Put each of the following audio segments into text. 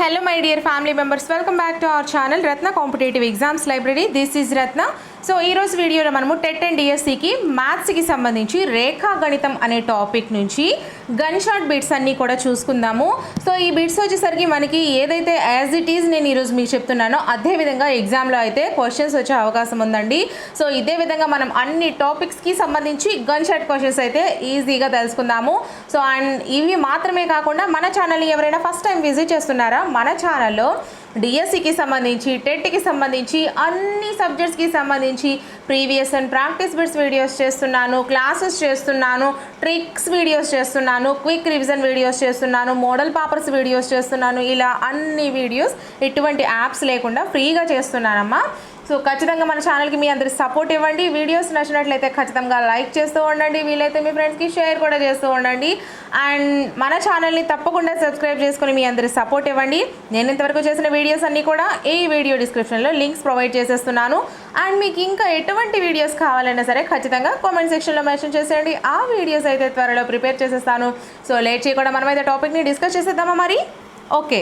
Hello my dear family members, welcome back to our channel Ratna Competitive Exams Library. This is Ratna. So ఈరోజు వీడియోలో మనము TET and డిఎస్సికి మ్యాథ్స్కి సంబంధించి రేఖా గణితం అనే టాపిక్ నుంచి గన్ షాట్ బిట్స్ అన్నీ కూడా చూసుకుందాము సో ఈ బిట్స్ వచ్చేసరికి మనకి ఏదైతే యాజ్ ఇట్ ఈజ్ నేను ఈరోజు మీకు చెప్తున్నానో అదేవిధంగా ఎగ్జామ్లో అయితే క్వశ్చన్స్ వచ్చే అవకాశం ఉందండి సో ఇదే విధంగా మనం అన్ని టాపిక్స్కి సంబంధించి గన్ షాట్ క్వశ్చన్స్ అయితే ఈజీగా తెలుసుకుందాము సో అండ్ ఇవి మాత్రమే కాకుండా మన ఛానల్ని ఎవరైనా ఫస్ట్ టైం విజిట్ చేస్తున్నారా మన ఛానల్లో డిఎస్సికి e సంబంధించి టెట్కి e సంబంధించి అన్ని సబ్జెక్ట్స్కి సంబంధించి previous and practice bits videos చేస్తున్నాను క్లాసెస్ చేస్తున్నాను ట్రిక్స్ వీడియోస్ చేస్తున్నాను క్విక్ రివిజన్ వీడియోస్ చేస్తున్నాను మోడల్ పాపర్స్ వీడియోస్ చేస్తున్నాను ఇలా అన్ని వీడియోస్ ఎటువంటి యాప్స్ లేకుండా ఫ్రీగా చేస్తున్నానమ్మా సో ఖచ్చితంగా మన ఛానల్కి మీ అందరి సపోర్ట్ ఇవ్వండి వీడియోస్ నచ్చినట్లయితే ఖచ్చితంగా లైక్ చేస్తూ ఉండండి వీలైతే మీ ఫ్రెండ్స్కి షేర్ కూడా చేస్తూ ఉండండి అండ్ మన ఛానల్ని తప్పకుండా సబ్స్క్రైబ్ చేసుకుని మీ అందరి సపోర్ట్ ఇవ్వండి నేను ఇంతవరకు చేసిన వీడియోస్ అన్నీ కూడా ఈ వీడియో డిస్క్రిప్షన్లో లింక్స్ ప్రొవైడ్ చేసేస్తున్నాను అండ్ మీకు ఇంకా ఎటువంటి వీడియోస్ కావాలన్నా సరే ఖచ్చితంగా కామెంట్ సెక్షన్లో మెన్షన్ చేసేయండి ఆ వీడియోస్ అయితే త్వరలో ప్రిపేర్ చేసేస్తాను సో లేట్ చేయకుండా మనమైతే టాపిక్ని డిస్కస్ చేసేద్దామా మరి okay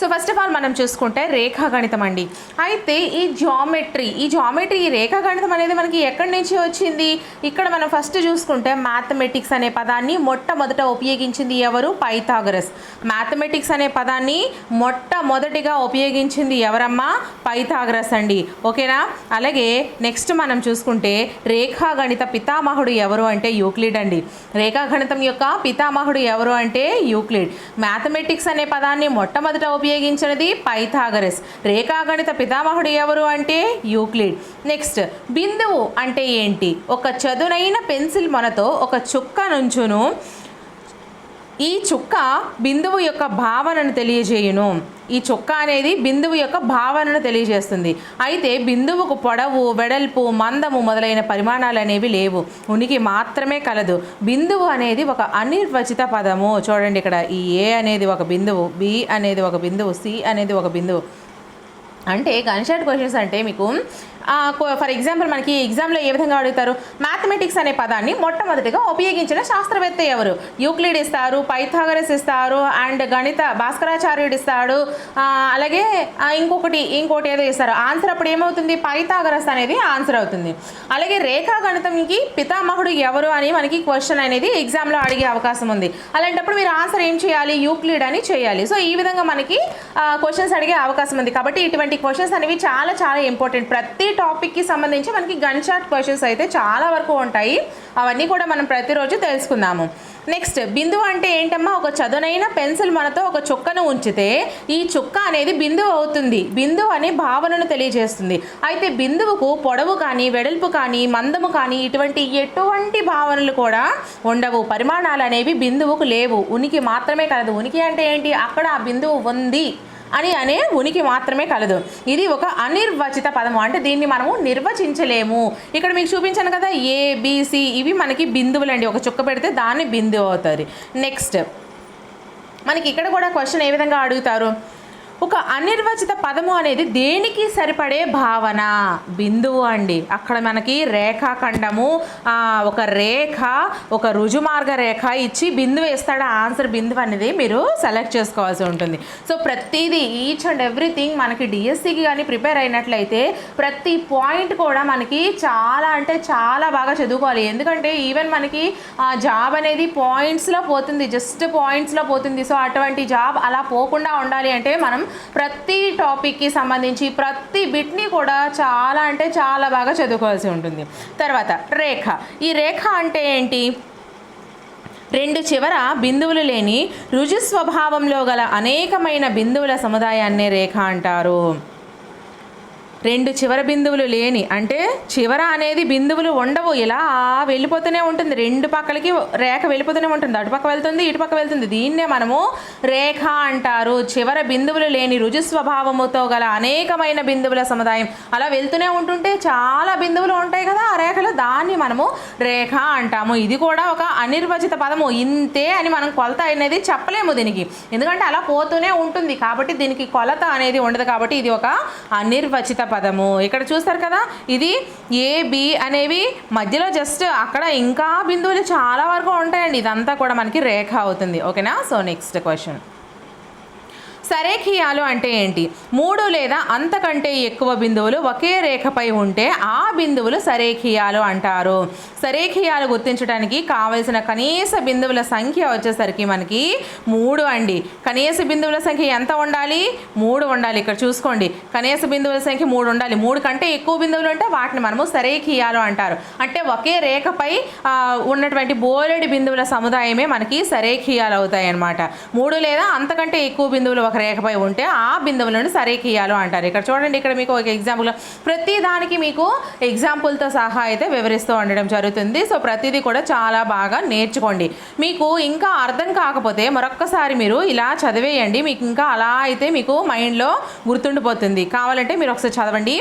so first of all మనం చూసుకుంటే రేఖాగణితం అండి అయితే ఈ జామెట్రీ ఈ జామెట్రీ ఈ రేఖాగణితం అనేది మనకి ఎక్కడి నుంచి వచ్చింది ఇక్కడ మనం ఫస్ట్ చూసుకుంటే మ్యాథమెటిక్స్ అనే పదాన్ని మొట్టమొదట ఉపయోగించింది ఎవరు పైథాగరస్ మ్యాథమెటిక్స్ అనే పదాన్ని మొట్టమొదటిగా ఉపయోగించింది ఎవరమ్మా పైథాగరస్ అండి ఓకేనా అలాగే నెక్స్ట్ మనం చూసుకుంటే రేఖాగణిత పితామహుడు ఎవరు అంటే యూక్లిడ్ అండి రేఖాగణితం యొక్క పితామహుడు ఎవరు అంటే యూక్లిడ్ మ్యాథమెటిక్స్ అనే పదాన్ని మొట్టమొదట ఉపయోగించింది ఉపయోగించినది పైథాగరస్ రేఖాగణిత పితామహుడు ఎవరు అంటే యూక్లిడ్ నెక్స్ట్ బిందువు అంటే ఏంటి ఒక చదునైన పెన్సిల్ మనతో ఒక చుక్క నుంచును ఈ చుక్క బిందువు యొక్క భావనను తెలియజేయును ఈ చుక్క అనేది బిందువు యొక్క భావనను తెలియజేస్తుంది అయితే బిందువుకు పొడవు వెడల్పు మందము మొదలైన పరిమాణాలు అనేవి లేవు ఉనికి మాత్రమే కలదు బిందువు అనేది ఒక అనిర్వచిత పదము చూడండి ఇక్కడ ఈ ఏ అనేది ఒక బిందువు బి అనేది ఒక బిందువు సి అనేది ఒక బిందువు అంటే గన్షాట్ క్వశ్చన్స్ అంటే మీకు ఫర్ ఎగ్జాంపుల్ మనకి ఎగ్జామ్లో ఏ విధంగా అడుగుతారు మ్యాథమెటిక్స్ అనే పదాన్ని మొట్టమొదటిగా ఉపయోగించిన శాస్త్రవేత్త ఎవరు యూక్లిడ్ ఇస్తారు పైథాగరస్ ఇస్తారు అండ్ గణిత భాస్కరాచార్యుడు ఇస్తాడు అలాగే ఇంకొకటి ఇంకోటి ఏదో ఇస్తారు ఆన్సర్ అప్పుడు ఏమవుతుంది పైథాగరస్ అనేది ఆన్సర్ అవుతుంది అలాగే రేఖా గణితంకి పితామహుడు ఎవరు అని మనకి క్వశ్చన్ అనేది ఎగ్జామ్లో అడిగే అవకాశం ఉంది అలాంటప్పుడు మీరు ఆన్సర్ ఏం చేయాలి యూక్లిడ్ అని చేయాలి సో ఈ విధంగా మనకి క్వశ్చన్స్ అడిగే అవకాశం ఉంది కాబట్టి ఇటువంటి క్వశ్చన్స్ అనేవి చాలా చాలా ఇంపార్టెంట్ ప్రతి టాపిక్కి సంబంధించి మనకి గన్ షాట్ క్వశ్చన్స్ అయితే చాలా వరకు ఉంటాయి అవన్నీ కూడా మనం ప్రతిరోజు తెలుసుకుందాము నెక్స్ట్ బిందువు అంటే ఏంటమ్మా ఒక చదునైన పెన్సిల్ మనతో ఒక చుక్కను ఉంచితే ఈ చుక్క అనేది బిందువు అవుతుంది బిందువు అనే భావనను తెలియజేస్తుంది అయితే బిందువుకు పొడవు కానీ వెడల్పు కానీ మందము కానీ ఇటువంటి ఎటువంటి భావనలు కూడా ఉండవు పరిమాణాలు అనేవి బిందువుకు లేవు ఉనికి మాత్రమే కలదు ఉనికి అంటే ఏంటి అక్కడ ఆ బిందువు ఉంది అని అనే ఉనికి మాత్రమే కలదు ఇది ఒక అనిర్వచిత పదము అంటే దీన్ని మనము నిర్వచించలేము ఇక్కడ మీకు చూపించాను కదా ఏ బీసీ ఇవి మనకి బిందువులండి ఒక చుక్క పెడితే దాన్ని బిందువు అవుతుంది నెక్స్ట్ మనకి ఇక్కడ కూడా క్వశ్చన్ ఏ విధంగా అడుగుతారు ఒక అనిర్వచిత పదము అనేది దేనికి సరిపడే భావన బిందువు అండి అక్కడ మనకి రేఖాఖండము ఒక రేఖ ఒక రుజుమార్గ రేఖ ఇచ్చి బిందువు వేస్తాడు ఆన్సర్ బిందువు అనేది మీరు సెలెక్ట్ చేసుకోవాల్సి ఉంటుంది సో ప్రతిదీ ఈచ్ అండ్ ఎవ్రీథింగ్ మనకి డిఎస్సికి కానీ ప్రిపేర్ అయినట్లయితే ప్రతి పాయింట్ కూడా మనకి చాలా అంటే చాలా బాగా చదువుకోవాలి ఎందుకంటే ఈవెన్ మనకి జాబ్ అనేది పాయింట్స్లో పోతుంది జస్ట్ పాయింట్స్లో పోతుంది సో అటువంటి జాబ్ అలా పోకుండా ఉండాలి అంటే మనం ప్రతి టాపిక్కి సంబంధించి ప్రతి బిట్ని కూడా చాలా అంటే చాలా బాగా చదువుకోవాల్సి ఉంటుంది తర్వాత రేఖ ఈ రేఖ అంటే ఏంటి రెండు చివర బిందువులు లేని రుజు స్వభావంలో గల అనేకమైన బిందువుల సముదాయాన్నే రేఖ అంటారు రెండు చివర బిందువులు లేని అంటే చివర అనేది బిందువులు ఉండవు ఇలా వెళ్ళిపోతూనే ఉంటుంది రెండు పక్కలకి రేఖ వెళ్ళిపోతూనే ఉంటుంది అటుపక్క వెళ్తుంది ఇటుపక్క వెళ్తుంది దీన్నే మనము రేఖ అంటారు చివర బిందువులు లేని రుజు స్వభావముతో గల అనేకమైన బిందువుల సముదాయం అలా వెళ్తూనే ఉంటుంటే చాలా బిందువులు ఉంటాయి కదా ఆ రేఖలో దాన్ని మనము రేఖ అంటాము ఇది కూడా ఒక అనిర్వచిత పదము ఇంతే అని మనం కొలత అనేది చెప్పలేము దీనికి ఎందుకంటే అలా పోతూనే ఉంటుంది కాబట్టి దీనికి కొలత అనేది ఉండదు కాబట్టి ఇది ఒక అనిర్వచిత పదము ఇక్కడ చూస్తారు కదా ఇది ఏ బి అనేవి మధ్యలో జస్ట్ అక్కడ ఇంకా బిందువులు చాలా వరకు ఉంటాయండి ఇదంతా కూడా మనకి రేఖ అవుతుంది ఓకేనా సో నెక్స్ట్ క్వశ్చన్ సరేఖీయాలు అంటే ఏంటి మూడు లేదా అంతకంటే ఎక్కువ బిందువులు ఒకే రేఖపై ఉంటే ఆ బిందువులు సరేఖీయాలు అంటారు సరేఖీయాలు గుర్తించడానికి కావలసిన కనీస బిందువుల సంఖ్య వచ్చేసరికి మనకి మూడు అండి కనీస బిందువుల సంఖ్య ఎంత ఉండాలి మూడు ఉండాలి ఇక్కడ చూసుకోండి కనీస బిందువుల సంఖ్య మూడు ఉండాలి మూడు కంటే ఎక్కువ బిందువులు ఉంటే వాటిని మనము సరేఖీయాలు అంటారు అంటే ఒకే రేఖపై ఉన్నటువంటి బోలెడు బిందువుల సముదాయమే మనకి సరేఖీయాలు అవుతాయి అన్నమాట మూడు లేదా అంతకంటే ఎక్కువ బిందువులు ఒక రేఖపై ఉంటే ఆ బిందువులను సరేకీయాలు అంటారు ఇక్కడ చూడండి ఇక్కడ మీకు ఒక ఎగ్జాంపుల్ ప్రతి దానికి మీకు ఎగ్జాంపుల్తో సహా అయితే వివరిస్తూ ఉండడం జరుగుతుంది సో ప్రతిదీ కూడా చాలా బాగా నేర్చుకోండి మీకు ఇంకా అర్థం కాకపోతే మరొక్కసారి మీరు ఇలా చదివేయండి మీకు ఇంకా అలా అయితే మీకు మైండ్లో గుర్తుండిపోతుంది కావాలంటే మీరు ఒకసారి చదవండి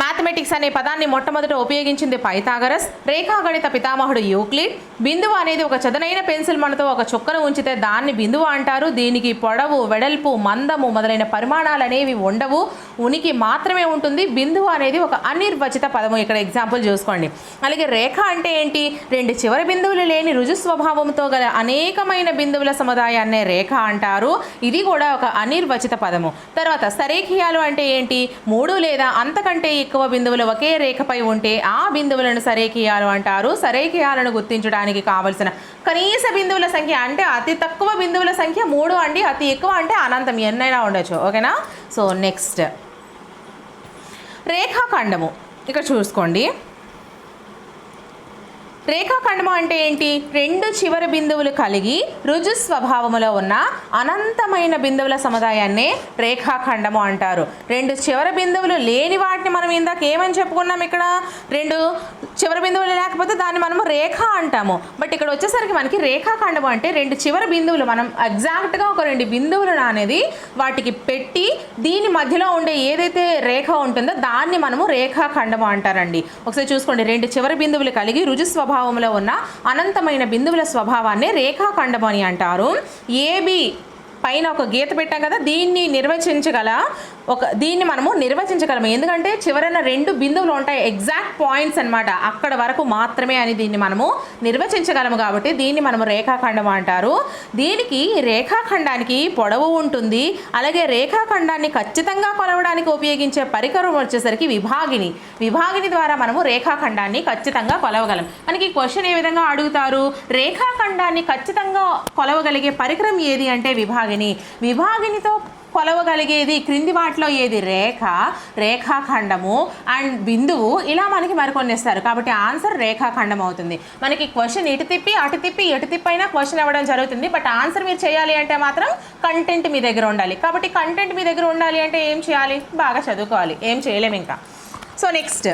మ్యాథమెటిక్స్ అనే పదాన్ని మొట్టమొదట ఉపయోగించింది పైథాగరస్ రేఖాగణిత పితామహుడు యూక్లిడ్ బిందువు అనేది ఒక చదనైన పెన్సిల్ మనతో ఒక చుక్కను ఉంచితే దాన్ని బిందువు అంటారు దీనికి పొడవు వెడల్పు మందము మొదలైన పరిమాణాలు అనేవి ఉండవు ఉనికి మాత్రమే ఉంటుంది బిందువు అనేది ఒక అనిర్వచిత పదము ఇక్కడ ఎగ్జాంపుల్ చూసుకోండి అలాగే రేఖ అంటే ఏంటి రెండు చివరి బిందువులు లేని రుజు స్వభావంతో గల అనేకమైన బిందువుల సముదాయాన్నే రేఖ అంటారు ఇది కూడా ఒక అనిర్వచిత పదము తర్వాత సరేఖియాలు అంటే ఏంటి మూడు లేదా అంతకంటే ఎక్కువ బిందువులు ఒకే రేఖపై ఉంటే ఆ బిందువులను సరేకియాలు అంటారు సరేకీయాలను గుర్తించడానికి కావలసిన కనీస బిందువుల సంఖ్య అంటే అతి తక్కువ బిందువుల సంఖ్య మూడు అండి అతి ఎక్కువ అంటే అనంతం ఎన్నైనా ఉండొచ్చు ఓకేనా సో నెక్స్ట్ రేఖాఖండము ఇక్కడ చూసుకోండి రేఖాఖండము అంటే ఏంటి రెండు చివరి బిందువులు కలిగి రుజు స్వభావములో ఉన్న అనంతమైన బిందువుల సముదాయాన్నే రేఖాఖండము అంటారు రెండు చివరి బిందువులు లేని వాటిని మనం ఇందాక ఏమని చెప్పుకున్నాం ఇక్కడ రెండు చివరి బిందువులు లేకపోతే దాన్ని మనము రేఖ అంటాము బట్ ఇక్కడ వచ్చేసరికి మనకి రేఖాఖండము అంటే రెండు చివరి బిందువులు మనం ఎగ్జాక్ట్గా ఒక రెండు బిందువులు అనేది వాటికి పెట్టి దీని మధ్యలో ఉండే ఏదైతే రేఖ ఉంటుందో దాన్ని మనము రేఖాఖండము అంటారండి ఒకసారి చూసుకోండి రెండు చివరి బిందువులు కలిగి రుజు స్వభావం స్వభావంలో ఉన్న అనంతమైన బిందువుల స్వభావాన్ని రేఖాఖండం అని అంటారు ఏబి పైన ఒక గీత పెట్టాం కదా దీన్ని నిర్వచించగల ఒక దీన్ని మనము నిర్వచించగలము ఎందుకంటే చివరన రెండు బిందువులు ఉంటాయి ఎగ్జాక్ట్ పాయింట్స్ అనమాట అక్కడ వరకు మాత్రమే అని దీన్ని మనము నిర్వచించగలము కాబట్టి దీన్ని మనము రేఖాఖండం అంటారు దీనికి రేఖాఖండానికి పొడవు ఉంటుంది అలాగే రేఖాఖండాన్ని ఖచ్చితంగా కొలవడానికి ఉపయోగించే పరికరం వచ్చేసరికి విభాగిని విభాగిని ద్వారా మనము రేఖాఖండాన్ని ఖచ్చితంగా కొలవగలం మనకి క్వశ్చన్ ఏ విధంగా అడుగుతారు రేఖాఖండాన్ని ఖచ్చితంగా కొలవగలిగే పరికరం ఏది అంటే విభాగిని విభాగినితో కొలవగలిగేది క్రింది వాటిలో ఏది రేఖ రేఖాఖండము అండ్ బిందువు ఇలా మనకి మరికొన్ని ఇస్తారు కాబట్టి ఆన్సర్ రేఖాఖండం అవుతుంది మనకి క్వశ్చన్ ఇటు తిప్పి అటు తిప్పి ఎటు తిప్పైనా క్వశ్చన్ ఇవ్వడం జరుగుతుంది బట్ ఆన్సర్ మీరు చేయాలి అంటే మాత్రం కంటెంట్ మీ దగ్గర ఉండాలి కాబట్టి కంటెంట్ మీ దగ్గర ఉండాలి అంటే ఏం చేయాలి బాగా చదువుకోవాలి ఏం చేయలేము ఇంకా సో నెక్స్ట్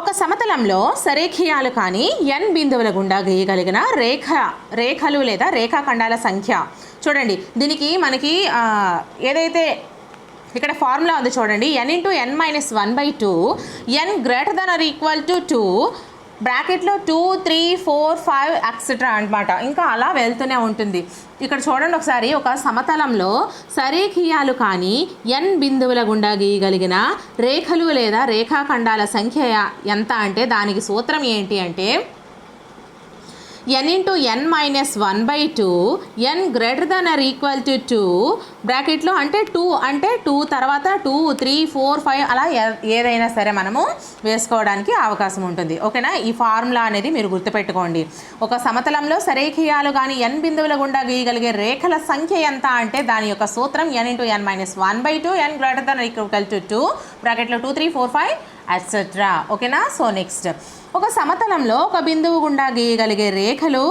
ఒక సమతలంలో సరేఖీయాలు కానీ ఎన్ బిందువుల గుండా గీయగలిగిన రేఖ రేఖలు లేదా రేఖాఖండాల సంఖ్య చూడండి దీనికి మనకి ఏదైతే ఇక్కడ ఫార్ములా ఉంది చూడండి n into n minus one by two n greater than r equal to two బ్రాకెట్లో two three four five etcetera అనమాట ఇంకా అలా వెళ్తూనే ఉంటుంది ఇక్కడ చూడండి ఒకసారి ఒక సమతలంలో సరీఖీయాలు కానీ ఎన్ బిందువుల గుండా గీయగలిగిన రేఖలు లేదా రేఖాఖండాల సంఖ్య ఎంత అంటే దానికి సూత్రం ఏంటి అంటే n into n minus one by two n greater than r equal to two బ్రాకెట్లో అంటే టూ అంటే టూ తర్వాత టూ త్రీ ఫోర్ ఫైవ్ అలా ఏదైనా సరే మనము వేసుకోవడానికి అవకాశం ఉంటుంది ఓకేనా ఈ ఫార్ములా అనేది మీరు గుర్తుపెట్టుకోండి ఒక సమతలంలో సరేఖీయాలు కానీ ఎన్ బిందువుల గుండా గీయగలిగే రేఖల సంఖ్య ఎంత అంటే దాని యొక్క సూత్రం n into n minus one by two n greater than equal to two బ్రాకెట్లో two three four five etcetera ఓకేనా సో నెక్స్ట్ ఒక సమతలంలో ఒక బిందువు గుండా గీయగలిగే రేఖలు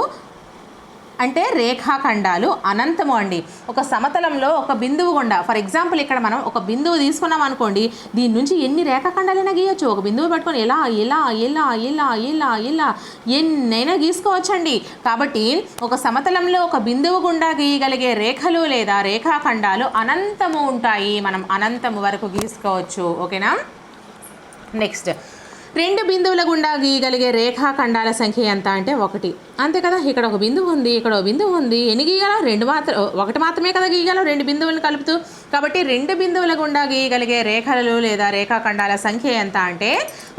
అంటే రేఖాఖండాలు అనంతము అండి ఒక సమతలంలో ఒక బిందువు గుండా ఫర్ ఎగ్జాంపుల్ ఇక్కడ మనం ఒక బిందువు తీసుకున్నాం అనుకోండి దీని నుంచి ఎన్ని రేఖాఖండాలైనా గీయొచ్చు ఒక బిందువు పట్టుకొని ఎలా ఎలా ఎలా ఎలా ఎలా ఎలా ఎన్నైనా గీసుకోవచ్చండి కాబట్టి ఒక సమతలంలో ఒక బిందువు గుండా గీయగలిగే రేఖలు లేదా రేఖాఖండాలు అనంతము ఉంటాయి మనం అనంతము వరకు గీసుకోవచ్చు ఓకేనా నెక్స్ట్ రెండు బిందువుల గుండా గీయగలిగే రేఖాఖండాల సంఖ్య ఎంత అంటే ఒకటి అంతే కదా ఇక్కడ ఒక బిందువు ఉంది ఇక్కడ ఒక బిందువు ఉంది ఎన్ని గీయాలో రెండు మాత్రం ఒకటి మాత్రమే కదా గీయాలో రెండు బిందువులను కలుపుతూ కాబట్టి రెండు బిందువుల గుండా గీయగలిగే రేఖలు లేదా రేఖాఖండాల సంఖ్య ఎంత అంటే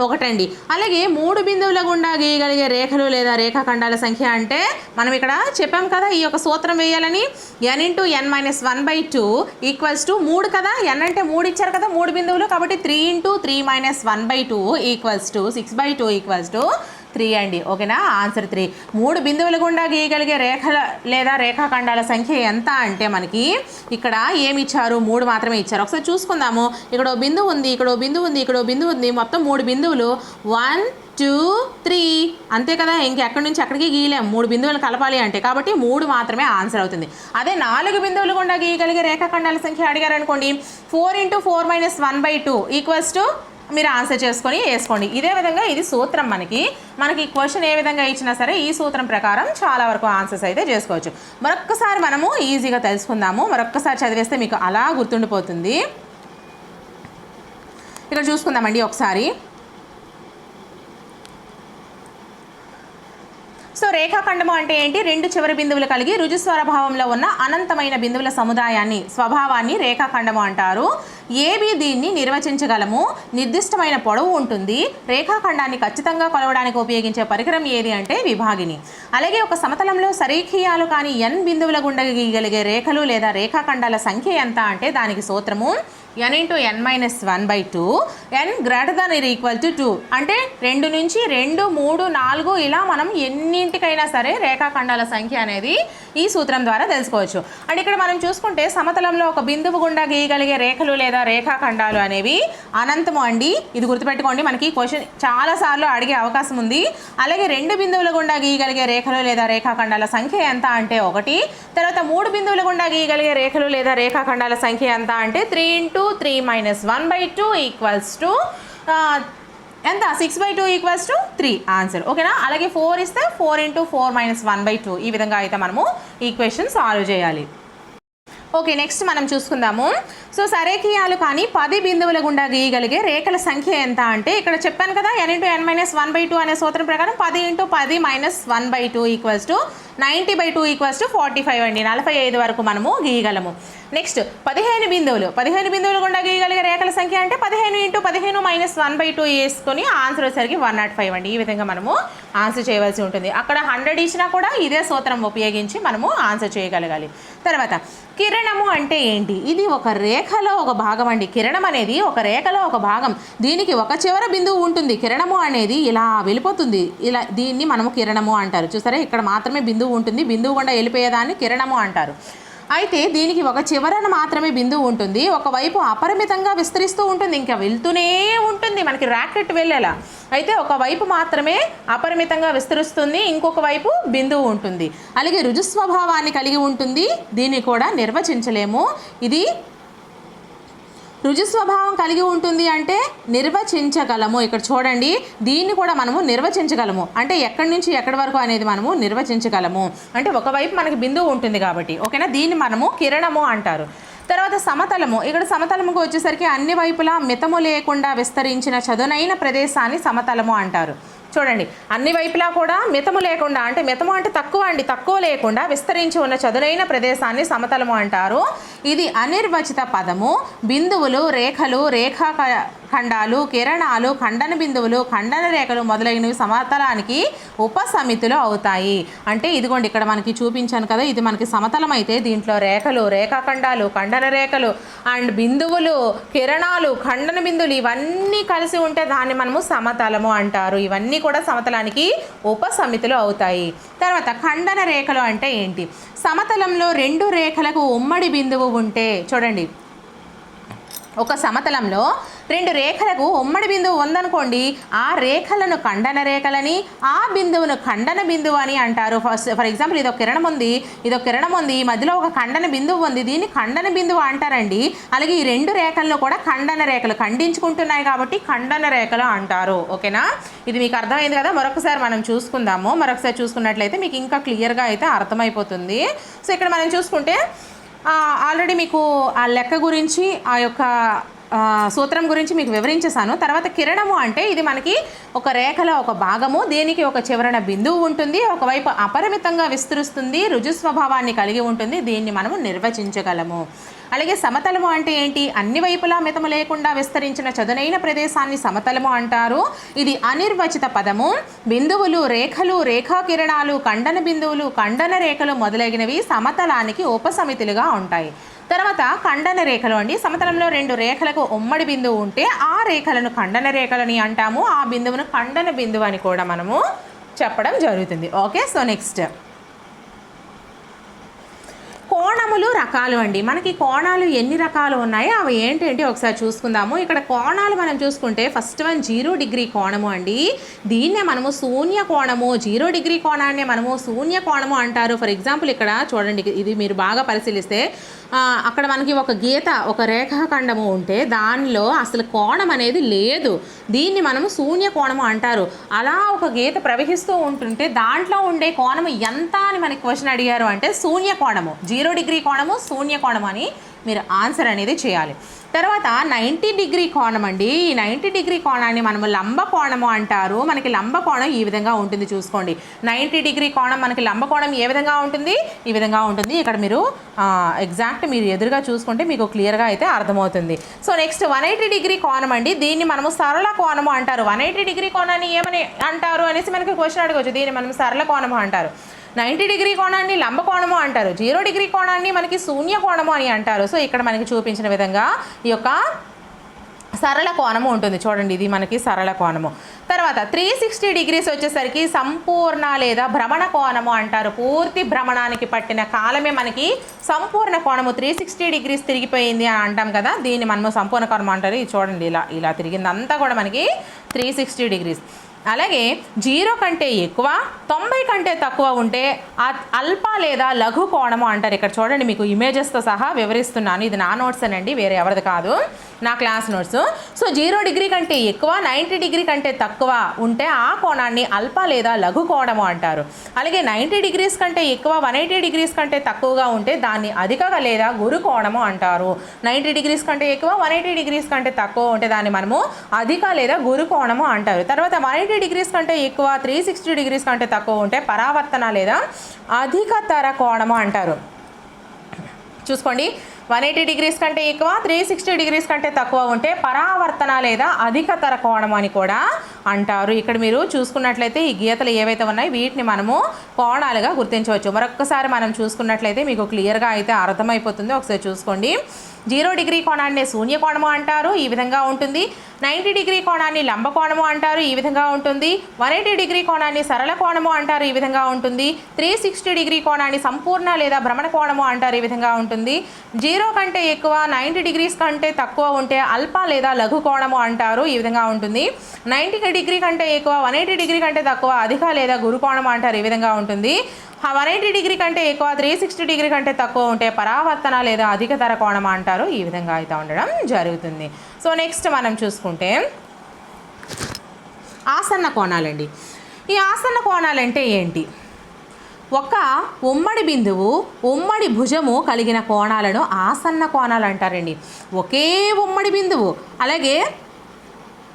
ఒకటండి అలాగే మూడు బిందువుల గుండా గీయగలిగే రేఖలు లేదా రేఖాఖండాల సంఖ్య అంటే మనం ఇక్కడ చెప్పాం కదా ఈ యొక్క సూత్రం వేయాలని n into n minus one by two equals to మూడు కదా ఎన్ అంటే మూడు ఇచ్చారు కదా మూడు బిందువులు కాబట్టి three into three minus one by two equals to six by two equals to three అండి ఓకేనా ఆన్సర్ త్రీ మూడు బిందువుల గుండా గీయగలిగే రేఖల లేదా రేఖాఖండాల సంఖ్య ఎంత అంటే మనకి ఇక్కడ ఏమి ఇచ్చారు మూడు మాత్రమే ఇచ్చారు ఒకసారి చూసుకుందాము ఇక్కడ బిందువు ఉంది ఇక్కడ బిందువు ఉంది ఇక్కడ బిందువు ఉంది మొత్తం మూడు బిందువులు వన్ టూ త్రీ అంతే కదా ఇంకెక్కడి నుంచి అక్కడికి గీయలేము మూడు బిందువులు కలపాలి అంటే కాబట్టి మూడు మాత్రమే ఆన్సర్ అవుతుంది అదే నాలుగు బిందువులు కూడా గీయగలిగే రేఖాఖండాల సంఖ్య అడిగారనుకోండి four into four minus one by two equals to మీరు ఆన్సర్ చేసుకొని వేసుకోండి ఇదే విధంగా ఇది సూత్రం మనకి మనకి క్వశ్చన్ ఏ విధంగా ఇచ్చినా సరే ఈ సూత్రం ప్రకారం చాలా వరకు ఆన్సర్స్ అయితే చేసుకోవచ్చు మరొక్కసారి మనము ఈజీగా తెలుసుకుందాము మరొక్కసారి చదివేస్తే మీకు అలా గుర్తుండిపోతుంది ఇక్కడ చూసుకుందామండి ఒకసారి సో రేఖాఖండము అంటే ఏంటి రెండు చివరి బిందువులు కలిగి రుజుస్వర భావంలో ఉన్న అనంతమైన బిందువుల సముదాయాన్ని స్వభావాన్ని రేఖాఖండము అంటారు ఏబి దీన్ని నిర్వచించగలము నిర్దిష్టమైన పొడవు ఉంటుంది రేఖాఖండాన్ని ఖచ్చితంగా కొలవడానికి ఉపయోగించే పరికరం ఏది అంటే విభాగిని అలాగే ఒక సమతలంలో సరీఖీయాలు కానీ ఎన్ బిందువుల గుండా గీయగలిగే రేఖలు లేదా రేఖాఖండాల సంఖ్య ఎంత అంటే దానికి సూత్రము n into n minus one by two n greater than ఇది ఈక్వల్ టు టూ అంటే రెండు నుంచి రెండు మూడు నాలుగు ఇలా మనం ఎన్నింటికైనా సరే రేఖాఖండాల సంఖ్య అనేది ఈ సూత్రం ద్వారా తెలుసుకోవచ్చు అండ్ ఇక్కడ మనం చూసుకుంటే సమతలంలో ఒక బిందువు గుండా గీయగలిగే రేఖలు లేదా రేఖాఖండాలు అనేవి అనంతము అండి ఇది గుర్తుపెట్టుకోండి మనకి క్వశ్చన్ చాలాసార్లు అడిగే అవకాశం ఉంది అలాగే రెండు బిందువుల గుండా గీయగలిగే రేఖలు లేదా రేఖాఖండాల సంఖ్య ఎంత అంటే ఒకటి తర్వాత మూడు బిందువుల గుండా గీయగలిగే రేఖలు లేదా రేఖాఖండాల సంఖ్య ఎంత అంటే three into two three minus one by two equals to ఎంత six by two equals to three answer ఓకేనా అలాగే ఫోర్ ఇస్తే four into four minus one by two ఈ విధంగా అయితే మనము ఈక్వేషన్ సాల్వ్ చేయాలి ఓకే నెక్స్ట్ మనం చూసుకుందాము సో సరేఖీయాలు కానీ పది బిందువుల గుండా గీయగలిగే రేఖల సంఖ్య ఎంత అంటే ఇక్కడ చెప్పాను కదా n into n minus one by two అనే సూత్రం ప్రకారం పది ఇంటూ పది minus one by two equals to ninety by two equals to forty five అండి నలభై ఐదు వరకు మనము గీయగలము నెక్స్ట్ పదిహేను బిందువులు పదిహేను బిందువులు గుండా గీయగలిగే రేఖల సంఖ్య అంటే పదిహేను ఇంటూ పదిహేను మైనస్ వన్ బై టూ వేసుకొని ఆన్సర్ వచ్చేసరికి వన్ నాట్ ఫైవ్ అండి ఈ విధంగా మనము ఆన్సర్ చేయవలసి ఉంటుంది అక్కడ హండ్రెడ్ ఇచ్చినా కూడా ఇదే సూత్రం ఉపయోగించి మనము ఆన్సర్ చేయగలగాలి తర్వాత కిరణము అంటే ఏంటి ఇది ఒక రేఖలో ఒక భాగం అండి కిరణం అనేది ఒక రేఖలో ఒక భాగం దీనికి ఒక చివర బిందువు ఉంటుంది కిరణము అనేది ఇలా వెళ్ళిపోతుంది ఇలా దీన్ని మనము కిరణము అంటారు చూసారా ఇక్కడ మాత్రమే బిందువు ఉంటుంది బిందువు కూడా వెళ్ళిపోయేదాన్ని కిరణము అంటారు అయితే దీనికి ఒక చివరన మాత్రమే బిందువు ఉంటుంది ఒకవైపు అపరిమితంగా విస్తరిస్తూ ఉంటుంది ఇంకా వెళ్తూనే ఉంటుంది మనకి ర్యాకెట్ వెళ్ళేలా అయితే ఒకవైపు మాత్రమే అపరిమితంగా విస్తరిస్తుంది ఇంకొక వైపు బిందువు ఉంటుంది అలాగే రుజుస్వభావాన్ని కలిగి ఉంటుంది దీన్ని కూడా నిర్వచించలేము ఇది రుజు స్వభావం కలిగి ఉంటుంది అంటే నిర్వచించగలము ఇక్కడ చూడండి దీన్ని కూడా మనము నిర్వచించగలము అంటే ఎక్కడి నుంచి ఎక్కడి వరకు అనేది మనము నిర్వచించగలము అంటే ఒకవైపు మనకి బిందువు ఉంటుంది కాబట్టి ఓకేనా దీన్ని మనము కిరణము అంటారు తర్వాత సమతలము ఇక్కడ సమతలముకు వచ్చేసరికి అన్ని వైపులా మితము లేకుండా విస్తరించిన చదునైన ప్రదేశాన్ని సమతలము అంటారు చూడండి అన్ని వైపులా కూడా మితము లేకుండా అంటే మితము అంటే తక్కువ అండి తక్కువ లేకుండా విస్తరించి ఉన్న చదునైన ప్రదేశాన్ని సమతలము అంటారు ఇది అనిర్వచిత పదము బిందువులు రేఖలు రేఖా ఖండాలు కిరణాలు ఖండన బిందువులు ఖండన రేఖలు మొదలైనవి సమతలానికి ఉపసమితులు అవుతాయి అంటే ఇదిగోండి ఇక్కడ మనకి చూపించాను కదా ఇది మనకి సమతలం అయితే దీంట్లో రేఖలు రేఖాఖండాలు ఖండన రేఖలు అండ్ బిందువులు కిరణాలు ఖండన బిందువులు ఇవన్నీ కలిసి ఉంటే దాన్ని మనము సమతలము అంటారు ఇవన్నీ కూడా సమతలానికి ఉపసమితులు అవుతాయి తర్వాత ఖండన రేఖలు అంటే ఏంటి సమతలంలో రెండు రేఖలకు ఉమ్మడి బిందువు ఉంటే చూడండి ఒక సమతలంలో రెండు రేఖలకు ఉమ్మడి బిందువు ఉందనుకోండి ఆ రేఖలను ఖండన రేఖలని ఆ బిందువును ఖండన బిందువు అని అంటారు ఫస్ట్ ఫర్ ఎగ్జాంపుల్ ఇదొక కిరణం ఉంది ఇదొక కిరణం ఉంది మధ్యలో ఒక ఖండన బిందువు ఉంది దీన్ని ఖండన బిందువు అంటారండి అలాగే ఈ రెండు రేఖలను కూడా ఖండన రేఖలు ఖండించుకుంటున్నాయి కాబట్టి ఖండన రేఖలు అంటారు ఓకేనా ఇది మీకు అర్థమైంది కదా మరొకసారి మనం చూసుకుందాము మరొకసారి చూసుకున్నట్లయితే మీకు ఇంకా క్లియర్గా అయితే అర్థమైపోతుంది సో ఇక్కడ మనం చూసుకుంటే ఆల్రెడీ మీకు ఆ లెక్క గురించి ఆ యొక్క సూత్రం గురించి మీకు వివరించేశాను తర్వాత కిరణము అంటే ఇది మనకి ఒక రేఖలో ఒక భాగము దీనికి ఒక చివరన బిందువు ఉంటుంది ఒకవైపు అపరిమితంగా విస్తరిస్తుంది రుజు స్వభావాన్ని కలిగి ఉంటుంది దీన్ని మనము నిర్వచించగలము అలాగే సమతలము అంటే ఏంటి అన్ని వైపులా మితము లేకుండా విస్తరించిన చదునైన ప్రదేశాన్ని సమతలము అంటారు ఇది అనిర్వచిత పదము బిందువులు రేఖలు రేఖాకిరణాలు ఖండన బిందువులు ఖండన రేఖలు మొదలైనవి సమతలానికి ఉపసమితులుగా ఉంటాయి తర్వాత ఖండన రేఖలు అండి సమతలంలో రెండు రేఖలకు ఉమ్మడి బిందువు ఉంటే ఆ రేఖలను ఖండన రేఖలని అంటాము ఆ బిందువును ఖండన బిందువు అని కూడా మనము చెప్పడం జరుగుతుంది ఓకే సో నెక్స్ట్ కోణములు రకాలు అండి మనకి కోణాలు ఎన్ని రకాలు ఉన్నాయో అవి ఏంటంటే ఒకసారి చూసుకుందాము ఇక్కడ కోణాలు మనం చూసుకుంటే ఫస్ట్ వన్ జీరో డిగ్రీ కోణము అండి దీన్నే మనము శూన్య కోణము జీరో డిగ్రీ కోణాన్ని మనము శూన్య కోణము అంటారు ఫర్ ఎగ్జాంపుల్ ఇక్కడ చూడండి ఇది మీరు బాగా పరిశీలిస్తే అక్కడ మనకి ఒక గీత ఒక రేఖాఖండము ఉంటే దానిలో అసలు కోణం అనేది లేదు దీన్ని మనము శూన్య కోణము అంటారు అలా ఒక గీత ప్రవహిస్తూ ఉంటుంటే దాంట్లో ఉండే కోణము ఎంత అని మనకి క్వశ్చన్ అడిగారు అంటే శూన్య కోణము జీరో డిగ్రీ కోణము శూన్య కోణము అని మీరు ఆన్సర్ అనేది చేయాలి తర్వాత నైంటీ డిగ్రీ కోణం అండి ఈ నైంటీ డిగ్రీ కోణాన్ని మనము లంబ కోణము అంటారు మనకి లంబ కోణం ఈ విధంగా ఉంటుంది చూసుకోండి నైంటీ డిగ్రీ కోణం మనకి లంబ కోణం ఏ విధంగా ఉంటుంది ఈ విధంగా ఉంటుంది ఇక్కడ మీరు ఎగ్జాక్ట్ మీరు ఎదురుగా చూసుకుంటే మీకు క్లియర్గా అయితే అర్థమవుతుంది so next one eighty degree కోణం అండి దీన్ని మనము సరళ కోణము అంటారు వన్ ఎయిటీ డిగ్రీ కోణాన్ని ఏమని అంటారు అనేసి మనకి క్వశ్చన్ అడగవచ్చు దీన్ని మనం సరళ కోణము అంటారు నైంటీ డిగ్రీ కోణాన్ని లంబ కోణము అంటారు జీరో డిగ్రీ కోణాన్ని మనకి శూన్య కోణము అని అంటారు సో ఇక్కడ మనకి చూపించిన విధంగా ఈ యొక్క సరళ కోణము ఉంటుంది చూడండి ఇది మనకి సరళ కోణము తర్వాత త్రీ సిక్స్టీ డిగ్రీస్ వచ్చేసరికి సంపూర్ణ లేదా భ్రమణ కోణము అంటారు పూర్తి భ్రమణానికి పట్టిన కాలమే మనకి సంపూర్ణ కోణము త్రీ సిక్స్టీ డిగ్రీస్ తిరిగిపోయింది అని అంటాం కదా దీన్ని మనము సంపూర్ణ కోణం అంటారు ఇది చూడండి ఇలా ఇలా తిరిగిందంతా కూడా మనకి త్రీ సిక్స్టీ డిగ్రీస్ అలాగే జీరో కంటే ఎక్కువ తొంభై కంటే తక్కువ ఉంటే అల్ప లేదా లఘు కోణము అంటారు ఇక్కడ చూడండి మీకు ఇమేజెస్తో సహా వివరిస్తున్నాను ఇది నా నోట్స్ అనండి వేరే ఎవరిది కాదు నా class notes so zero degree కంటే ఎక్కువ నైంటీ డిగ్రీ కంటే తక్కువ ఉంటే ఆ కోణాన్ని అల్ప లేదా లఘు కోణము అంటారు అలాగే నైంటీ డిగ్రీస్ కంటే ఎక్కువ వన్ ఎయిటీ డిగ్రీస్ కంటే తక్కువగా ఉంటే దాన్ని అధికగా లేదా గురు కోణము అంటారు నైంటీ డిగ్రీస్ కంటే ఎక్కువ వన్ ఎయిటీ డిగ్రీస్ కంటే తక్కువ ఉంటే దాన్ని మనము అధిక లేదా గురు కోణము అంటారు తర్వాత వన్ ఎయిటీ డిగ్రీస్ కంటే ఎక్కువ త్రీ సిక్స్టీ డిగ్రీస్ కంటే తక్కువ ఉంటే పరావర్తన లేదా అధికతర కోణము అంటారు చూసుకోండి వన్ ఎయిటీ డిగ్రీస్ కంటే ఎక్కువ త్రీ సిక్స్టీ డిగ్రీస్ కంటే తక్కువ ఉంటే పరావర్తన లేదా అధిక తర కోణం అని కూడా అంటారు ఇక్కడ మీరు చూసుకున్నట్లయితే ఈ గీతలు ఏవైతే ఉన్నాయో వీటిని మనము కోణాలుగా గుర్తించవచ్చు మరొకసారి మనం చూసుకున్నట్లయితే మీకు క్లియర్గా అయితే అర్థమైపోతుంది ఒకసారి చూసుకోండి జీరో డిగ్రీ కోణాన్ని శూన్య కోణము అంటారు ఈ విధంగా ఉంటుంది నైంటీ డిగ్రీ కోణాన్ని లంబ కోణము అంటారు ఈ విధంగా ఉంటుంది వన్ ఎయిటీ డిగ్రీ కోణాన్ని సరళ కోణము అంటారు ఈ విధంగా ఉంటుంది త్రీ సిక్స్టీ డిగ్రీ కోణాన్ని సంపూర్ణ లేదా భ్రమణ కోణము అంటారు ఈ విధంగా ఉంటుంది జీరో కంటే ఎక్కువ నైంటీ డిగ్రీస్ కంటే తక్కువ ఉంటే అల్ప లేదా లఘు కోణము అంటారు ఈ విధంగా ఉంటుంది నైంటీ డిగ్రీ కంటే ఎక్కువ వన్ ఎయిటీ డిగ్రీ కంటే తక్కువ అధిక లేదా గురు కోణము అంటారు ఈ విధంగా ఉంటుంది ఆ వన్ ఎయిటీ డిగ్రీ కంటే ఎక్కువ త్రీ సిక్స్టీ డిగ్రీ కంటే తక్కువ ఉంటే పరావర్తన లేదా అధిక ధర కోణం అంటారు ఈ విధంగా అయితే ఉండడం జరుగుతుంది సో నెక్స్ట్ మనం చూసుకుంటే ఆసన్న కోణాలండి ఈ ఆసన్న కోణాలంటే ఏంటి ఒక ఉమ్మడి బిందువు ఉమ్మడి భుజము కలిగిన కోణాలను ఆసన్న కోణాలు అంటారండి ఒకే ఉమ్మడి బిందువు అలాగే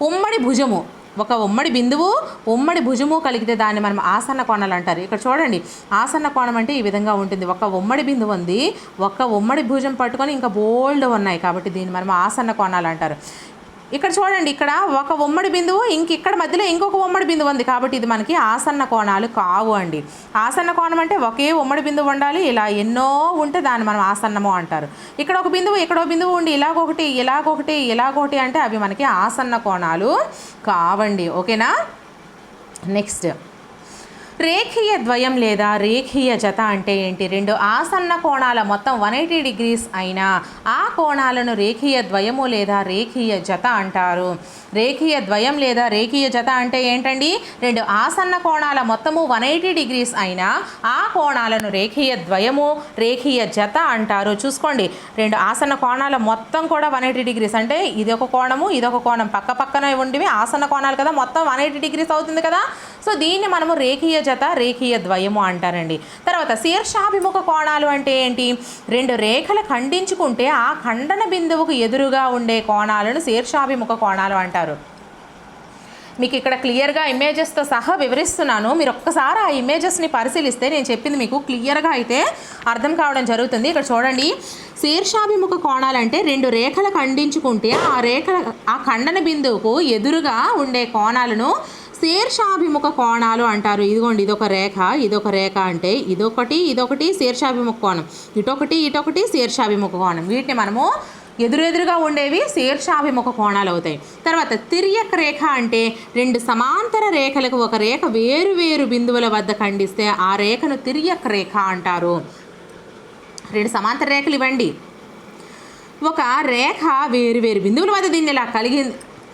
ఉమ్మడి భుజము ఒక ఉమ్మడి బిందువు ఉమ్మడి భుజము కలిగితే దాన్ని మనం ఆసన్న కోణాలు అంటారు ఇక్కడ చూడండి ఆసన్న కోణం అంటే ఈ విధంగా ఉంటుంది ఒక ఉమ్మడి బిందువు ఉంది ఒక ఉమ్మడి భుజం పట్టుకొని ఇంకా బోల్డ్ ఉన్నాయి కాబట్టి దీన్ని మనం ఆసన్న కోణాలు అంటారు ఇక్కడ చూడండి ఇక్కడ ఒక ఉమ్మడి బిందువు ఇంక ఇక్కడ మధ్యలో ఇంకొక ఉమ్మడి బిందువు ఉంది కాబట్టి ఇది మనకి ఆసన్న కోణాలు కావు అండి ఆసన్న కోణం అంటే ఒకే ఉమ్మడి బిందువు ఉండాలి ఇలా ఎన్నో ఉంటే దాన్ని మనం ఆసన్నము అంటారు ఇక్కడ ఒక బిందువు ఇక్కడ ఒక బిందువు ఉండి ఇలాగొకటి ఇలాగొకటి ఇలాగొకటి అంటే అవి మనకి ఆసన్న కోణాలు కావండి ఓకేనా నెక్స్ట్ రేఖీయ ద్వయం లేదా రేఖీయ జత అంటే ఏంటి రెండు ఆసన్న కోణాల మొత్తం వన్ ఎయిటీ డిగ్రీస్ అయిన ఆ కోణాలను రేఖీయ ద్వయము లేదా రేఖీయ జత అంటారు రేఖీయ ద్వయం లేదా రేఖీయ జత అంటే ఏంటండి రెండు ఆసన్న కోణాల మొత్తము వన్ ఎయిటీ డిగ్రీస్ అయినా ఆ కోణాలను రేఖీయ ద్వయము రేఖీయ జత అంటారు చూసుకోండి రెండు ఆసన్న కోణాల మొత్తం కూడా వన్ ఎయిటీ డిగ్రీస్ అంటే ఇది ఒక కోణము ఒక కోణం పక్క పక్కన ఉండివి ఆసన్న కోణాలు కదా మొత్తం వన్ ఎయిటీ డిగ్రీస్ అవుతుంది కదా సో దీన్ని మనము రేఖీయ జత రేఖీయ ద్వయము అంటారండి తర్వాత శీర్షాభిముఖ కోణాలు అంటే ఏంటి రెండు రేఖలు ఖండించుకుంటే ఆ ఖండన బిందువుకు ఎదురుగా ఉండే కోణాలను శీర్షాభిముఖ కోణాలు అంటారు మీకు ఇక్కడ క్లియర్గా ఇమేజెస్తో సహా వివరిస్తున్నాను మీరు ఒక్కసారి ఆ ఇమేజెస్ని పరిశీలిస్తే నేను చెప్పింది మీకు క్లియర్గా అయితే అర్థం కావడం జరుగుతుంది ఇక్కడ చూడండి శీర్షాభిముఖ కోణాలంటే రెండు రేఖలు ఖండించుకుంటే ఆ రేఖల ఆ ఖండన బిందువుకు ఎదురుగా ఉండే కోణాలను శీర్షాభిముఖ కోణాలు అంటారు ఇదిగోండి ఇదొక రేఖ ఇదొక రేఖ అంటే ఇదొకటి ఇదొకటి శీర్షాభిముఖ కోణం ఇటొకటి ఇటొకటి శీర్షాభిముఖ కోణం వీటిని మనము ఎదురెదురుగా ఉండేవి శీర్షాభిముఖ కోణాలు అవుతాయి తర్వాత తిరియక్ రేఖ అంటే రెండు సమాంతర రేఖలకు ఒక రేఖ వేరు వేరు బిందువుల వద్ద ఖండిస్తే ఆ రేఖను తిరియక్ రేఖ అంటారు రెండు సమాంతర రేఖలు ఇవ్వండి ఒక రేఖ వేరు వేరు బిందువుల వద్ద దీన్ని ఇలా కలిగి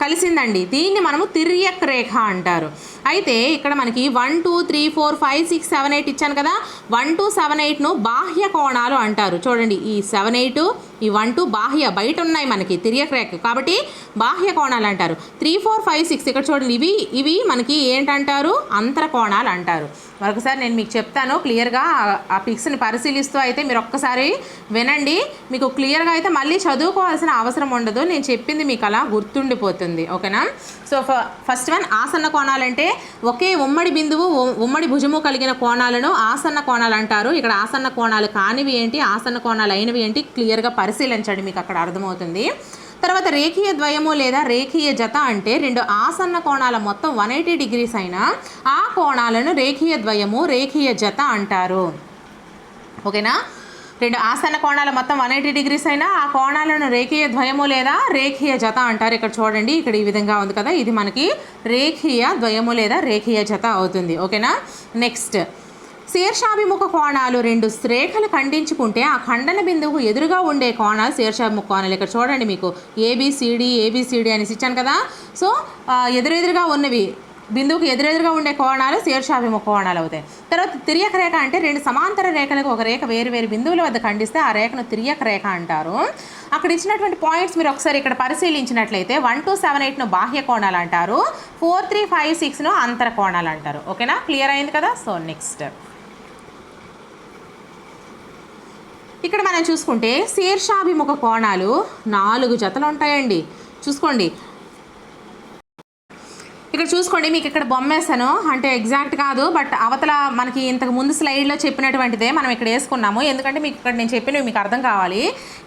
కలిసిందండి దీన్ని మనము తిర్యక్ రేఖ అంటారు అయితే ఇక్కడ మనకి one two three four five six seven eight ఇచ్చాను కదా వన్ టూ సెవెన్ ఎయిట్ను బాహ్య కోణాలు అంటారు చూడండి ఈ సెవెన్ ఎయిట్ ఈ వన్ టూ బాహ్య బయట ఉన్నాయి మనకి తిరియక్రేక్ కాబట్టి బాహ్య కోణాలు అంటారు త్రీ ఫోర్ ఫైవ్ సిక్స్ ఇక్కడ చూడండి ఇవి ఇవి మనకి ఏంటంటారు అంతర కోణాలు అంటారు మరొకసారి నేను మీకు చెప్తాను క్లియర్గా ఆ పిక్స్ని పరిశీలిస్తూ అయితే మీరు ఒక్కసారి వినండి మీకు క్లియర్గా అయితే మళ్ళీ చదువుకోవాల్సిన అవసరం ఉండదు నేను చెప్పింది మీకు అలా గుర్తుండిపోతుంది ఓకేనా సో ఫస్ట్ వన్ ఆసన్న కోణాలంటే ఒకే ఉమ్మడి బిందువు ఉమ్మడి భుజము కలిగిన కోణాలను ఆసన్న కోణాలు అంటారు ఇక్కడ ఆసన్న కోణాలు కానివి ఏంటి ఆసన్న కోణాలు అయినవి ఏంటి క్లియర్గా పరిశీలించండి మీకు అక్కడ అర్థమవుతుంది తర్వాత రేఖీయ ద్వయము లేదా రేఖీయ జత అంటే రెండు ఆసన్న కోణాల మొత్తం వన్ ఎయిటీ డిగ్రీస్ అయిన ఆ కోణాలను రేఖీయ ద్వయము రేఖీయ జత అంటారు ఓకేనా రెండు ఆసన కోణాలు మొత్తం వన్ ఎయిటీ డిగ్రీస్ అయినా ఆ కోణాలను రేఖీయ ద్వయము లేదా రేఖీయ జత అంటారు ఇక్కడ చూడండి ఇక్కడ ఈ విధంగా ఉంది కదా ఇది మనకి రేఖీయ ద్వయము లేదా రేఖీయ జత అవుతుంది ఓకేనా నెక్స్ట్ శీర్షాభిముఖ కోణాలు రెండు రేఖలు ఖండించుకుంటే ఆ ఖండన బిందువుకు ఎదురుగా ఉండే కోణాలు శీర్షాభిముఖ కోణాలు ఇక్కడ చూడండి మీకు ఏబిసిడి ఏబిసిడి అనేసి ఇచ్చాను కదా సో ఎదురెదురుగా ఉన్నవి బిందువుకి ఎదురెదురుగా ఉండే కోణాలు శీర్షాభిముఖ కోణాలు అవుతాయి తర్వాత తిరియక రేఖ అంటే రెండు సమాంతర రేఖలకు ఒక రేఖ వేరు వేరు బిందువుల వద్ద ఖండిస్తే ఆ రేఖను తిరియక రేఖ అంటారు అక్కడ ఇచ్చినటువంటి పాయింట్స్ మీరు ఒకసారి ఇక్కడ పరిశీలించినట్లయితే వన్ టూ సెవెన్ ఎయిట్ను బాహ్య కోణాలు అంటారు ఫోర్ త్రీ ఫైవ్ సిక్స్ను అంతర కోణాలు అంటారు ఓకేనా క్లియర్ అయింది కదా సో నెక్స్ట్ ఇక్కడ మనం చూసుకుంటే శీర్షాభిముఖ కోణాలు నాలుగు జతలు ఉంటాయండి చూసుకోండి ఇక్కడ చూసుకోండి మీకు ఇక్కడ బొమ్మేసాను అంటే ఎగ్జాక్ట్ కాదు బట్ అవతల మనకి ఇంతకు ముందు స్లైడ్లో చెప్పినటువంటిదే మనం ఇక్కడ వేసుకున్నాము ఎందుకంటే మీకు ఇక్కడ నేను చెప్పినవి మీకు అర్థం కావాలి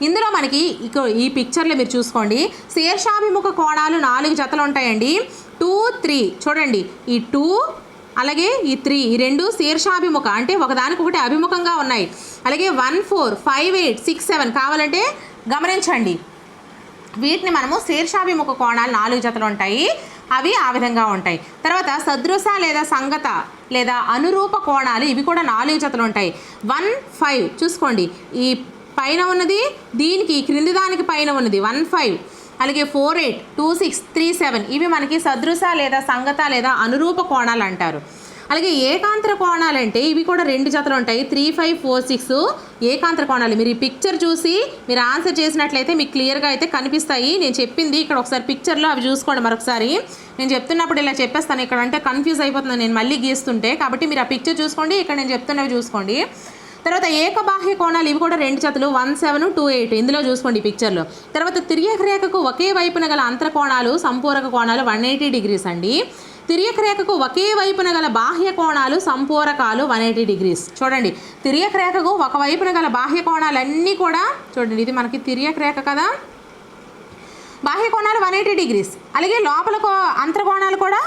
ఇందులో మనకి ఈ పిక్చర్లో మీరు చూసుకోండి శీర్షాభిముఖ కోణాలు నాలుగు జతలు ఉంటాయండి టూ త్రీ చూడండి ఈ టూ అలాగే ఈ త్రీ ఈ రెండు శీర్షాభిముఖ అంటే ఒకదానికి ఒకటి అభిముఖంగా ఉన్నాయి అలాగే one four five eight six seven కావాలంటే గమనించండి వీటిని మనము శీర్షాభిముఖ కోణాలు నాలుగు జతలు ఉంటాయి అవి ఆ విధంగా ఉంటాయి తర్వాత సదృశ లేదా సంగత లేదా అనురూప కోణాలు ఇవి కూడా నాలుగు జతలు ఉంటాయి వన్ ఫైవ్ చూసుకోండి ఈ పైన ఉన్నది దీనికి క్రింది దానికి పైన ఉన్నది వన్ ఫైవ్ అలాగే four eight two six three seven ఇవి మనకి సదృశ లేదా సంగత లేదా అనురూప కోణాలు అంటారు అలాగే ఏకాంతర కోణాలు అంటే ఇవి కూడా రెండు జతలు ఉంటాయి త్రీ ఫైవ్ ఫోర్ సిక్స్ ఏకాంతర కోణాలు మీరు ఈ పిక్చర్ చూసి మీరు ఆన్సర్ చేసినట్లయితే మీకు క్లియర్గా అయితే కనిపిస్తాయి నేను చెప్పింది ఇక్కడ ఒకసారి పిక్చర్లో అవి చూసుకోండి మరొకసారి నేను చెప్తున్నప్పుడు ఇలా చెప్పేస్తాను ఇక్కడ అంటే కన్ఫ్యూజ్ అయిపోతున్నాను నేను మళ్ళీ గీస్తుంటే కాబట్టి మీరు ఆ పిక్చర్ చూసుకోండి ఇక్కడ నేను చెప్తున్నవి చూసుకోండి తర్వాత ఏకబాహ్య కోణాలు ఇవి కూడా రెండు చేతులు వన్ సెవెన్ టూ ఎయిట్ ఇందులో చూసుకోండి పిక్చర్లో తర్వాత తిరియక రేఖకు ఒకే వైపున గల అంతర కోణాలు సంపూరక కోణాలు వన్ ఎయిటీ డిగ్రీస్ అండి తిరియకరేఖకు ఒకే వైపున గల బాహ్య కోణాలు సంపూరకాలు వన్ ఎయిటీ డిగ్రీస్ చూడండి ఒక ఒకవైపున గల బాహ్య కోణాలు అన్నీ కూడా చూడండి ఇది మనకి తిరియకరేఖ కదా బాహ్య కోణాలు వన్ ఎయిటీ డిగ్రీస్ అలాగే లోపల అంతర్కోణాలు కూడా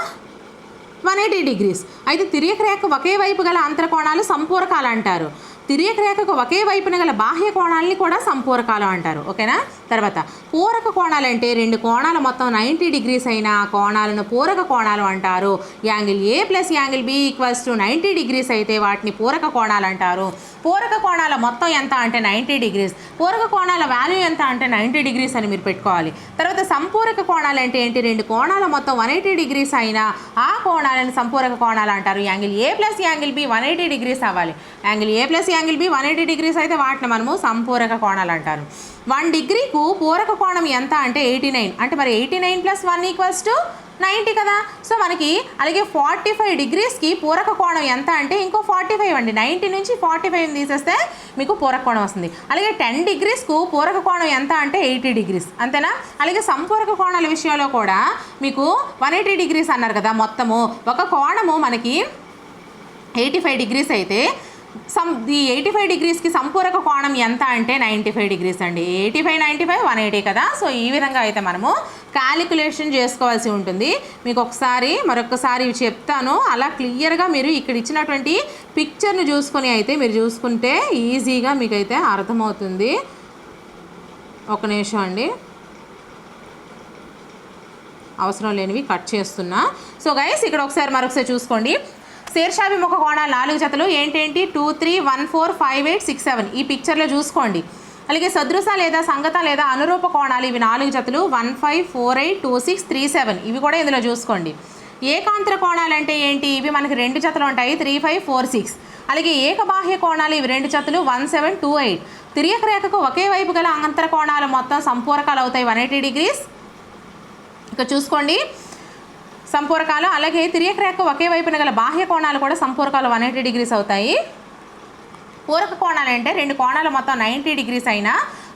వన్ ఎయిటీ డిగ్రీస్ అయితే తిరియకరేఖ ఒకే వైపు గల అంతర్కోణాలు సంపూరకాలు అంటారు తిరేక రేఖకు ఒకే వైపున గల బాహ్య కోణాలని కూడా సంపూరకాలు అంటారు ఓకేనా తర్వాత పూరక కోణాలు అంటే రెండు కోణాల మొత్తం నైంటీ డిగ్రీస్ అయిన కోణాలను పూరక కోణాలు అంటారు angle A plus angle B equals to ninety degrees అయితే వాటిని పూరక కోణాలు అంటారు పూరక కోణాల మొత్తం ఎంత అంటే నైంటీ డిగ్రీస్ పూరక కోణాల వాల్యూ ఎంత అంటే నైంటీ డిగ్రీస్ అని మీరు పెట్టుకోవాలి తర్వాత సంపూరక కోణాలు అంటే ఏంటి రెండు కోణాల మొత్తం వన్ ఎయిటీ డిగ్రీస్ అయినా ఆ కోణాలను సంపూరక కోణాలు అంటారు angle A plus angle B one eighty degrees అవ్వాలి angle A plus angle B one eighty degrees అయితే వాటిని మనము సంపూరక కోణాలు అంటారు వన్ డిగ్రీకు పూరక కోణం ఎంత అంటే ఎయిటీ నైన్ అంటే మరి eighty nine plus one equals to ninety కదా సో మనకి అలాగే ఫార్టీ ఫైవ్ డిగ్రీస్కి పూరక కోణం ఎంత అంటే ఇంకో ఫార్టీ ఫైవ్ అండి నైంటీ నుంచి ఫార్టీ ఫైవ్ తీసేస్తే మీకు పూరక కోణం వస్తుంది అలాగే టెన్ డిగ్రీస్కు పూరక కోణం ఎంత అంటే ఎయిటీ డిగ్రీస్ అంతేనా అలాగే సంపూరక కోణాల విషయంలో కూడా మీకు వన్ ఎయిటీ డిగ్రీస్ అన్నారు కదా మొత్తము ఒక కోణము మనకి ఎయిటీ ఫైవ్ డిగ్రీస్ అయితే సం ది ఎయిటీ ఫైవ్ డిగ్రీస్కి సంపూరక కోణం ఎంత అంటే నైంటీ ఫైవ్ డిగ్రీస్ అండి eighty five ninety five one eighty కదా సో ఈ విధంగా అయితే మనము క్యాలిక్యులేషన్ చేసుకోవాల్సి ఉంటుంది మీకు ఒకసారి మరొకసారి చెప్తాను అలా క్లియర్గా మీరు ఇక్కడ ఇచ్చినటువంటి పిక్చర్ను చూసుకొని అయితే మీరు చూసుకుంటే ఈజీగా మీకైతే అర్థమవుతుంది ఒక నిమిషం అండి అవసరం లేనివి కట్ చేస్తున్నా సో గైస్ ఇక్కడ ఒకసారి మరొకసారి చూసుకోండి శీర్షాభిముఖ కోణాలు నాలుగు జతలు ఏంటేంటి two three one four five eight six seven ఈ పిక్చర్లో చూసుకోండి అలాగే సదృశ లేదా సంగత లేదా అనురూప కోణాలు ఇవి నాలుగు జతలు one five four eight two six three seven ఇవి కూడా ఇందులో చూసుకోండి ఏకాంతర కోణాలు అంటే ఏంటి ఇవి మనకి రెండు జతలు ఉంటాయి త్రీ ఫైవ్ ఫోర్ సిక్స్ అలాగే ఏకబాహ్య కోణాలు ఇవి రెండు జతలు వన్ సెవెన్ టూ ఎయిట్ తిరియక రేఖకు ఒకే వైపు గల అంతర కోణాలు మొత్తం సంపూరకాలు అవుతాయి వన్ ఎయిటీ డిగ్రీస్ ఇక చూసుకోండి సంపూరకాలు అలాగే తిరియక రేఖ ఒకే వైపున గల బాహ్య కోణాలు కూడా సంపూరకాలు వన్ ఎయిటీ డిగ్రీస్ అవుతాయి పూరక కోణాలు అంటే రెండు కోణాలు మొత్తం నైంటీ డిగ్రీస్ అయినా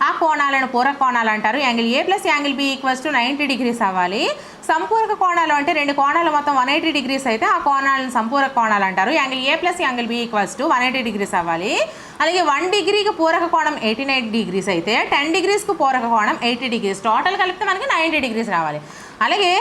ఆ కోణాలను పూరక కోణాలు అంటారు angle A plus angle B equals to ninety degrees అవ్వాలి సంపూరక కోణాలు అంటే రెండు కోణాలు మొత్తం వన్ ఎయిటీ డిగ్రీస్ అయితే ఆ కోణాలను సంపూరక కోణాలు అంటారు angle A plus angle B equals to one eighty degrees అవ్వాలి అలాగే వన్ డిగ్రీకి పూరక కోణం ఎయిటీ నైన్ డిగ్రీస్ అయితే టెన్ డిగ్రీస్కి పూరక కోణం ఎయిటీ డిగ్రీస్ టోటల్ కలిపితే మనకి నైంటీ డిగ్రీస్ రావాలి అలాగే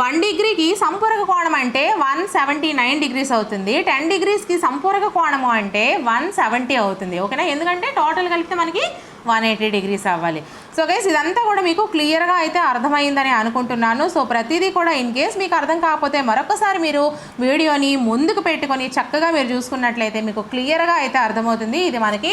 వన్ డిగ్రీకి సంపూరక కోణం అంటే వన్ సెవెంటీ నైన్ డిగ్రీస్ అవుతుంది టెన్ డిగ్రీస్కి సంపూరక కోణము అంటే వన్ సెవెంటీ అవుతుంది ఓకేనా ఎందుకంటే టోటల్ కలిపితే మనకి వన్ ఎయిటీ డిగ్రీస్ అవ్వాలి సో గైస్ ఇదంతా కూడా మీకు క్లియర్గా అయితే అర్థమైందని అనుకుంటున్నాను సో ప్రతిదీ కూడా ఇన్ కేస్ మీకు అర్థం కాకపోతే మరొకసారి మీరు వీడియోని ముందుకు పెట్టుకొని చక్కగా మీరు చూసుకున్నట్లయితే మీకు క్లియర్గా అయితే అర్థమవుతుంది ఇది మనకి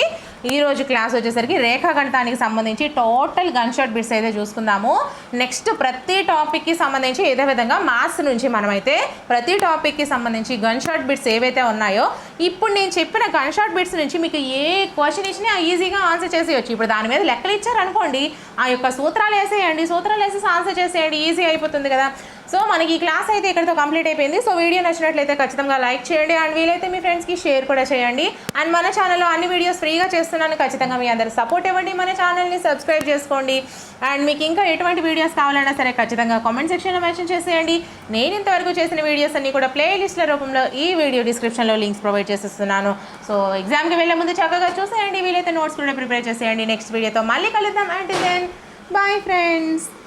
ఈరోజు క్లాస్ వచ్చేసరికి రేఖాగణితానికి సంబంధించి టోటల్ గన్ షాట్ బిట్స్ అయితే చూసుకుందాము నెక్స్ట్ ప్రతి టాపిక్కి సంబంధించి ఏదే విధంగా మ్యాథ్స్ నుంచి మనమైతే ప్రతి టాపిక్కి సంబంధించి గన్ షాట్ బిట్స్ ఏవైతే ఉన్నాయో ఇప్పుడు నేను చెప్పిన గన్ షాట్ బిట్స్ నుంచి మీకు ఏ క్వశ్చన్ ఇచ్చినా ఈజీగా ఆన్సర్ చేసేయచ్చు ఇప్పుడు దాని మీద లెక్కలు ఇచ్చారనుకోండి ఆ యొక్క సూత్రాలు వేసేయండి సూత్రాలు వేసేసి ఆన్సర్ చేసేయండి ఈజీ అయిపోతుంది కదా సో మనకి ఈ క్లాస్ అయితే ఇక్కడతో కంప్లీట్ అయిపోయింది సో వీడియో నచ్చినట్లయితే ఖచ్చితంగా లైక్ చేయండి అండ్ వీలైతే మీ ఫ్రెండ్స్కి షేర్ కూడా చేయండి అండ్ మన ఛానల్లో అన్ని వీడియోస్ ఫ్రీగా చేస్తున్నాను ఖచ్చితంగా మీ అందరు సపోర్ట్ ఇవ్వండి మన ఛానల్ని సబ్స్క్రైబ్ చేసుకోండి అండ్ మీకు ఇంకా ఎటువంటి వీడియోస్ కావాలన్నా సరే ఖచ్చితంగా కామెంట్ సెక్షన్లో మెన్షన్ చేసేయండి నేను ఇంతవరకు చేసిన వీడియోస్ అన్నీ కూడా ప్లేలిస్ట్ల రూపంలో ఈ వీడియో డిస్క్రిప్షన్లో లింక్స్ ప్రొవైడ్ చేసేస్తున్నాను సో ఎగ్జామ్కి వెళ్ళే ముందు చక్కగా చూసేయండి వీలైతే నోట్స్ కూడా ప్రిపేర్ చేసేయండి నెక్స్ట్ వీడియోతో మళ్ళీ కలుద్దాం అండ్ దెన్ బాయ్ ఫ్రెండ్స్